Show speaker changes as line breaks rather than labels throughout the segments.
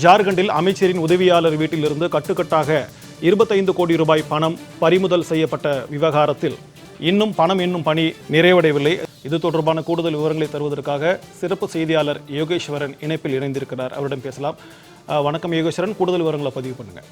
ஜார்க்கண்டில் அமைச்சரின் உதவியாளர் வீட்டிலிருந்து கட்டுக்கட்டாக இருபத்தைந்து கோடி ரூபாய் பணம் பறிமுதல் செய்யப்பட்ட விவகாரத்தில் இன்னும் பணம் என்னும் பணி நிறைவடையவில்லை. இது தொடர்பான கூடுதல் விவரங்களை தருவதற்காக சிறப்பு செய்தியாளர் யோகேஸ்வரன் இணைப்பில் இணைந்திருக்கிறார். அவரிடம் பேசலாம். வணக்கம் யோகேஸ்வரன். கூடுதல் விவரங்களை பதிவு பண்ணுங்க.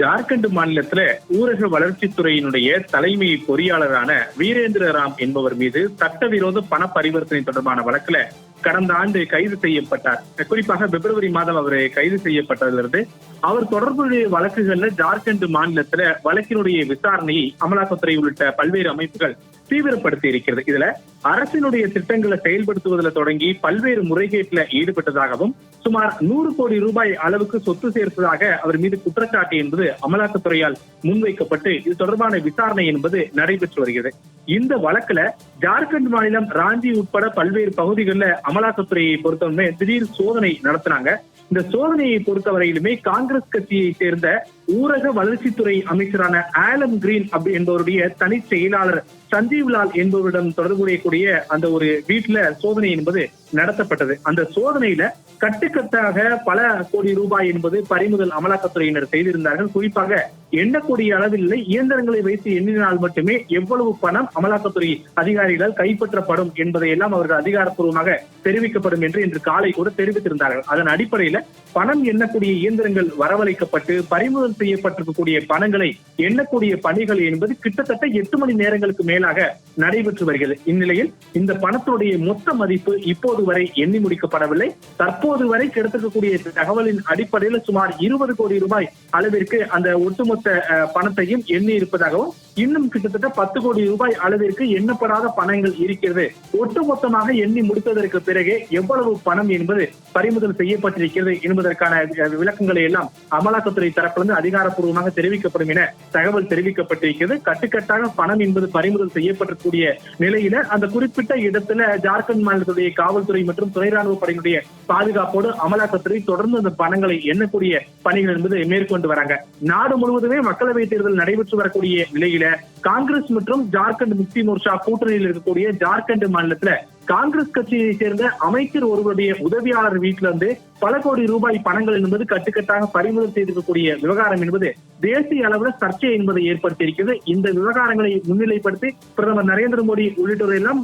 ஜார்க்கண்ட் மாநிலத்துல ஊரக வளர்ச்சித்துறையினுடைய தலைமை பொறியாளரான வீரேந்திர ராம் என்பவர் மீது சட்டவிரோத பண பரிவர்த்தனை தொடர்பான வழக்குல கடந்த ஆண்டு கைது செய்யப்பட்டார். குறிப்பாக பிப்ரவரி மாதம் அவர் கைது செய்யப்பட்டதிலிருந்து அவர் தொடர்புடைய வழக்குகள்ல ஜார்க்கண்ட் மாநிலத்துல வழக்கினுடைய விசாரணையை அமலாக்கத்துறை உள்ளிட்ட பல்வேறு அமைப்புகள் தீவிரப்படுத்தி இருக்கிறது. இதுல அரசினுடைய திட்டங்களை செயல்படுத்துவதில் தொடங்கி பல்வேறு முறைகேட்டில் ஈடுபட்டதாகவும் சுமார் நூறு கோடி ரூபாய் அளவுக்கு சொத்து சேர்த்ததாக அவர் மீது குற்றச்சாட்டு என்பது அமலாக்கத்துறையால் முன்வைக்கப்பட்டு இது தொடர்பான விசாரணை என்பது நடைபெற்று வருகிறது. இந்த வழக்குல ஜார்க்கண்ட் மாநிலம் ராஞ்சி உட்பட பல்வேறு பகுதிகளில் அமலாக்கத்துறையை பொறுத்தவரை திடீர் சோதனை நடத்தினாங்க. இந்த சோதனையை பொறுத்தவரையிலுமே காங்கிரஸ் கட்சியை சேர்ந்த ஊரக வளர்ச்சித்துறை அமைச்சரான ஆலம் கிரீன் அப்படி என்பவருடைய தனி செயலாளர் சஞ்சீவ் லால் என்பவரிடம் தொடர்புடையக்கூடிய அந்த ஒரு வீட்டுல சோதனை என்பது நடத்தப்பட்டது. அந்த சோதனையில கட்டுக்கட்டாக பல கோடி ரூபாய் என்பது பறிமுதல் அமலாக்கத்துறையினர் செய்திருந்தார்கள். குறிப்பாக எண்ணக்கூடிய அளவில் இயந்திரங்களை வைத்து எண்ணினால் மட்டுமே எவ்வளவு பணம் அமலாக்கத்துறை அதிகாரிகளால் கைப்பற்றப்படும் என்பதை எல்லாம் அவர்கள் அதிகாரப்பூர்வமாக தெரிவிக்கப்படும் என்று இன்று காலை கூட தெரிவித்திருந்தார்கள். அதன் அடிப்படையில பணம் எண்ணக்கூடிய இயந்திரங்கள் வரவழைக்கப்பட்டு பறிமுதல் செய்யப்பட்டிருக்கக்கூடிய பணங்களை எண்ணக்கூடிய பணிகள் என்பது கிட்டத்தட்ட எட்டு மணி நேரங்களுக்கு மேலாக நடைபெற்று வருகிறது. இந்நிலையில் இந்த பணத்துடைய மொத்த மதிப்பு இப்போது வரை எண்ணி முடிக்கப்படவில்லை. தற்போது வரை கிடைத்திருக்கக்கூடிய தகவலின் அடிப்படையில் சுமார் இருபது கோடி ரூபாய் அளவிற்கு அந்த ஒட்டுமொத்த பணத்தையும் எண்ணி இருப்பதாகவும் இன்னும் கிட்டத்தட்ட பத்து கோடி ரூபாய் அளவிற்கு எண்ணப்படாத பணங்கள் இருக்கிறது. ஒட்டுமொத்தமாக எண்ணி முடித்ததற்கு பிறகே எவ்வளவு பணம் என்பது பறிமுதல் செய்யப்பட்டிருக்கிறது என்பதற்கான விளக்கங்களை எல்லாம் அமலாக்கத்துறை தரப்பிலிருந்து அதிகாரப்பூர்வமாக தெரிவிக்கப்படும் என தகவல் தெரிவிக்கப்பட்டிருக்கிறது. கட்டுக்கட்டாக பணம் என்பது பறிமுதல் செய்யப்பட்டக்கூடிய நிலையில அந்த குறிப்பிட்ட இடத்துல ஜார்க்கண்ட் மாநிலத்துடைய காவல்துறை மற்றும் துணை ராணுவ படையினுடைய பாதுகாப்போடு அமலாக்கத்துறை தொடர்ந்து அந்த பணங்களை எண்ணக்கூடிய பணிகள் என்பது மேற்கொண்டு வராங்க. நாடு முழுவதுமே மக்களவை தேர்தல் நடைபெற்று வரக்கூடிய நிலையில காங்கிரஸ் மற்றும் ஜார்க்கண்ட் முக்தி மோர்ச்சா கூட்டணியில் இருக்கக்கூடிய ஜார்க்கண்ட் மாநிலத்துல காங்கிரஸ் கட்சியை சேர்ந்த அமைச்சர் ஒருவருடைய உதவியாளர் வீட்டில இருந்து பல கோடி ரூபாய் பணங்கள் என்பது கட்டுக்கட்டாக பறிமுதல் செய்திருக்கக்கூடிய விவகாரம் என்பது தேசிய அளவில் சர்ச்சை என்பதை ஏற்படுத்தியிருக்கிறது. இந்த விவகாரங்களை முன்னிலைப்படுத்தி பிரதமர் நரேந்திர மோடி உள்ளிட்டோரெல்லாம்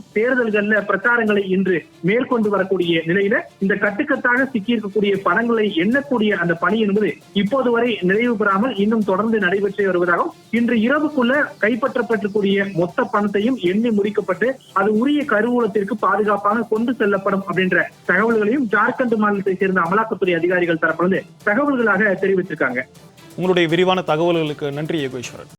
பிரச்சாரங்களை இன்று மேற்கொண்டு வரக்கூடிய நிலையில இந்த கட்டுக்கட்டாக சிக்கியிருக்கக்கூடிய பணங்களை எண்ணக்கூடிய அந்த பணி என்பது இப்போது வரை நிறைவு பெறாமல் இன்னும் தொடர்ந்து நடைபெற்று வருவதாகவும் இன்று இரவுக்குள்ள கைப்பற்றப்பட்டிருக்கூடிய மொத்த பணத்தையும் எண்ணி முடிக்கப்பட்டு அது உரிய கருவூலத்திற்கு பாதுகாப்பாக கொண்டு செல்லப்படும் அப்படின்ற தகவல்களையும் ஜார்க்கண்ட் மாநிலத்தை சேர்ந்த அமலாக்கத்துறை அதிகாரிகள் தரப்பிலிருந்து தகவல்களாக தெரிவித்திருக்காங்க.
உங்களுடைய விரிவான தகவல்களுக்கு நன்றி யோகேஸ்வரன்.